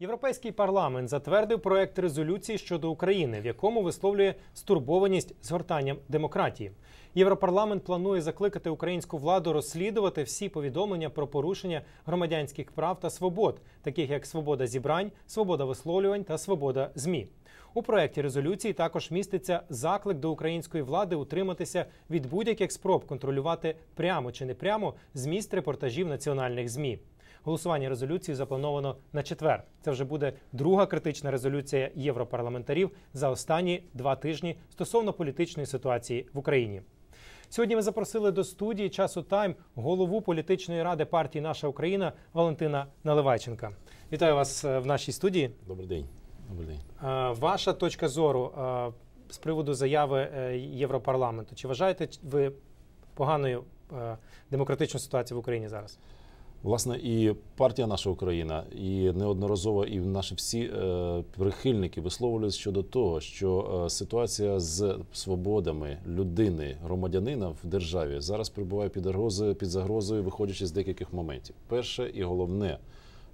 Європейський парламент затвердив проект резолюції щодо України, в якому висловлює стурбованість згортанням демократії. Європарламент планує закликати українську владу розслідувати всі повідомлення про порушення громадянських прав та свобод, таких як свобода зібрань, свобода висловлювань та свобода змі. У проєкті резолюції також міститься заклик до української влади утриматися від будь-яких спроб контролювати прямо чи непрямо зміст репортажів національних змі. Голосування резолюції заплановано на четвер. Це вже буде друга критична резолюція європарламентарів за останні два тижні стосовно політичної ситуації в Україні. Сьогодні ми запросили до студії часу Тайм голову політичної ради партії Наша Україна Валентина Наливайченка. Вітаю вас е, в нашій студії. Добрий день. Добрий день. Е, Ваша точка зору е, з приводу заяви Європарламенту. Чи вважаєте ви поганою демократичну ситуацію в Україні зараз? Власне, і партія наша Україна, і неодноразово, і наші всі е, прихильники висловлюють щодо того, що е, ситуація з свободами людини, громадянина в державі зараз перебуває під загрозою, під загрозою, виходячи з декількох моментів. Перше і головне,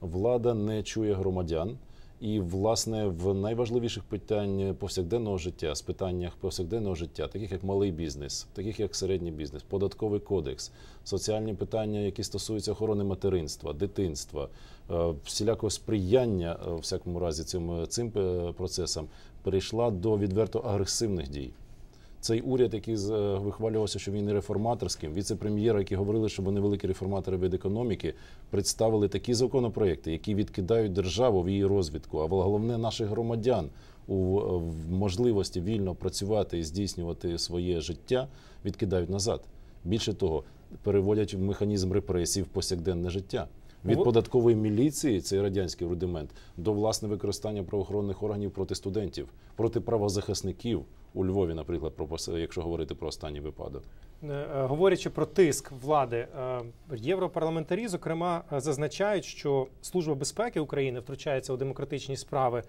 влада не чує громадян. І, власне, в найважливіших питань повсякденного життя, з питаннях повсякденного життя, таких як малий бізнес, таких як середній бізнес, податковий кодекс, соціальні питання, які стосуються охорони материнства, дитинства, е, всілякого сприяння е, всякому разі цим цим е, процесам, перейшла до відверто агресивних дій. Цей уряд, який з- вихвалювався, що він є реформаторським, віце-прем'єра, які говорили, що вони великі реформатори від економіки, представили такі законопроекти, які відкидають державу в її розвитку, а головне наших громадян у можливості вільно працювати і здійснювати своє життя, відкидають назад. Більше того, переводять в механізм репресій в повсякденне життя. Від податкової міліції, цей радянський рудимент, до власне використання правоохоронних органів проти студентів, проти правозахисників у Львові, наприклад, про якщо говорити про останній випадок. Е, е, Говорячи про тиск влади, е, європарламентарі, зокрема, зазначають, що Служба безпеки України втручається у демократичні справи.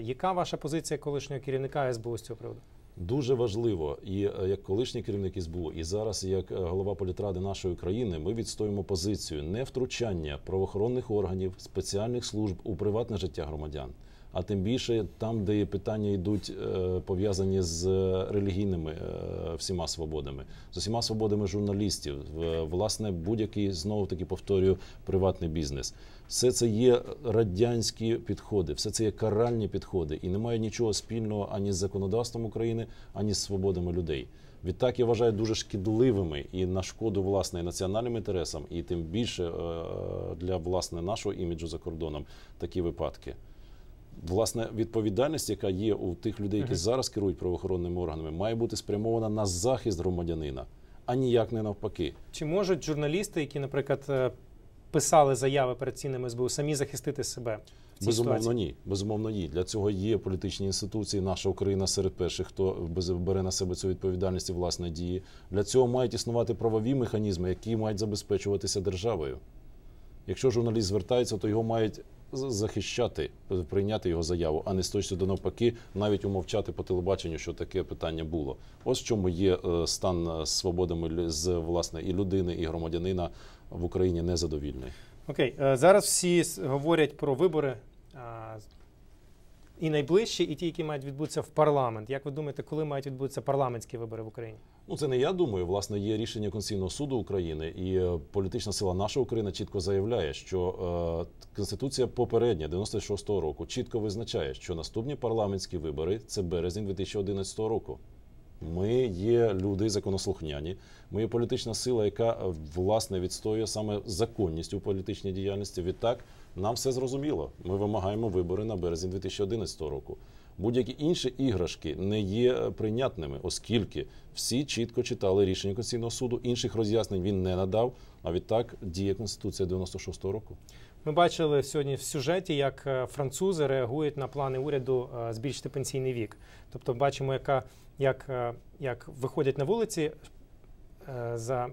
Яка ваша позиція колишнього керівника СБУ з цього приводу? Дуже важливо, і як колишній керівник СБУ, і зараз як голова політради нашої країни, ми відстоїмо позицію не втручання правоохоронних органів, спеціальних служб у приватне життя громадян. А тим більше там, де питання йдуть е, пов'язані з релігійними е, всіма свободами, з усіма свободами журналістів, власне, будь-який знову таки повторюю приватний бізнес. Все це є радянські підходи, все це є каральні підходи, і немає нічого спільного ані з законодавством України, ані з свободами людей. Відтак я вважаю дуже шкідливими і на шкоду власне і національним інтересам, і тим більше е, для власне нашого іміджу за кордоном такі випадки. Власне, відповідальність, яка є у тих людей, які зараз керують правоохоронними органами, має бути спрямована на захист громадянина, а ніяк не навпаки. Чи можуть журналісти, які, наприклад, е, писали заяви перед цінними СБУ, самі захистити себе Безумовно, ситуації? ні. Безумовно, ні. Для цього є політичні інституції. Наша Україна серед перших, хто бере на себе цю відповідальність і власне дії. Для цього мають існувати правові механізми, які мають забезпечуватися державою. Якщо журналіст звертається, то його мають захищати, прийняти його заяву, а не з точки до навпаки, навіть умовчати по телебаченню, що таке питання було. Ось в чому є е, стан е, свободами з власне і людини, і громадянина в Україні незадовільний. Окей, е, зараз всі говорять про вибори і найближчі, і ті, які мають відбутися в парламент. Як ви думаєте, коли мають відбутися парламентські вибори в Україні? Ну, це не я думаю. Власне, є рішення Конституційного суду України, і е, політична сила наша Україна чітко заявляє, що е, Конституція попередня 96-го року чітко визначає, що наступні парламентські вибори це березень 2011 року. Ми є люди законослухняні. Ми є політична сила, яка е, власне відстоює саме законність у політичній діяльності. Відтак нам все зрозуміло. Ми вимагаємо вибори на березень 2011 року. Будь-які інші іграшки не є прийнятними, оскільки всі чітко читали рішення Конституційного суду. Інших роз'яснень він не надав. А відтак діє Конституція 96-го року. Ми бачили сьогодні в сюжеті, як е, французи реагують на плани уряду е, збільшити пенсійний вік. Тобто, бачимо, яка як, е, як виходять на вулиці. За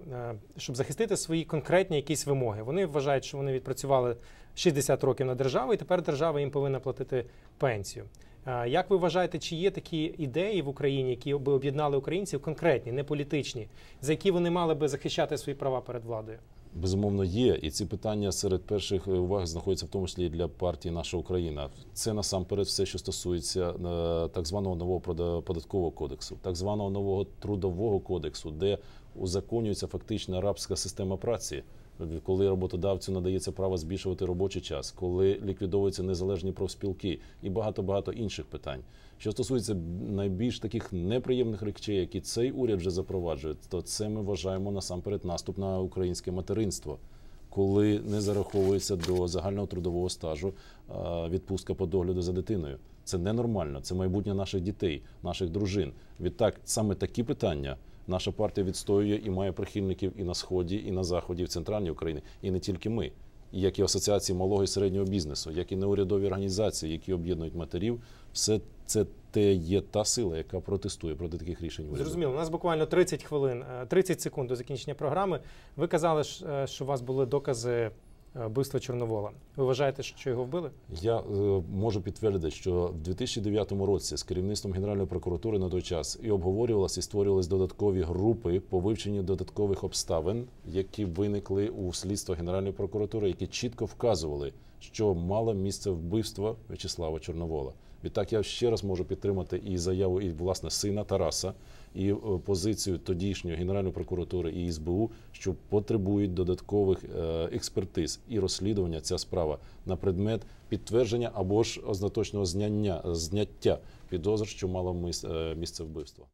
щоб захистити свої конкретні якісь вимоги. Вони вважають, що вони відпрацювали 60 років на державу, і тепер держава їм повинна платити пенсію. Е, Як ви вважаєте, чи є такі ідеї в Україні, які би об'єднали українців конкретні, не політичні, за які вони мали би захищати свої права перед владою? Безумовно, є, і ці питання серед перших е, уваг знаходяться в тому числі і для партії Наша Україна. Це насамперед все, що стосується е, так званого нового податкового кодексу, так званого нового трудового кодексу, де узаконюється фактично рабська система праці, коли роботодавцю надається право збільшувати робочий час, коли ліквідовуються незалежні профспілки і багато багато інших питань. Що стосується найбільш таких неприємних речей, які цей уряд вже запроваджує, то це ми вважаємо насамперед наступ на українське материнство, коли не зараховується до загального трудового стажу відпустка по догляду за дитиною. Це ненормально, це майбутнє наших дітей, наших дружин. Відтак, саме такі питання наша партія відстоює і має прихильників і на сході, і на заході, і в центральній Україні, і не тільки ми. Як і асоціації малого і середнього бізнесу, як і неурядові організації, які об'єднують матерів, все це те є та сила, яка протестує проти таких рішень. Зрозуміло, у нас буквально 30 хвилин, е, 30 секунд до закінчення програми. Ви казали, е, що у вас були докази е, вбивства Чорновола. Ви вважаєте, що його вбили? Я е, можу підтвердити, що в 2009 році з керівництвом Генеральної прокуратури на той час і обговорювалися і створювались додаткові групи по вивченню додаткових обставин, які виникли у слідства Генеральної прокуратури, які чітко вказували, що мало місце вбивства В'ячеслава Чорновола. Відтак я ще раз можу підтримати і заяву і власне сина Тараса, і е, позицію тодішньої Генеральної прокуратури і СБУ, що потребують додаткових е, експертиз і розслідування ця справа на предмет підтвердження або ж остаточного зняння зняття підозр, що мало е, місце вбивства.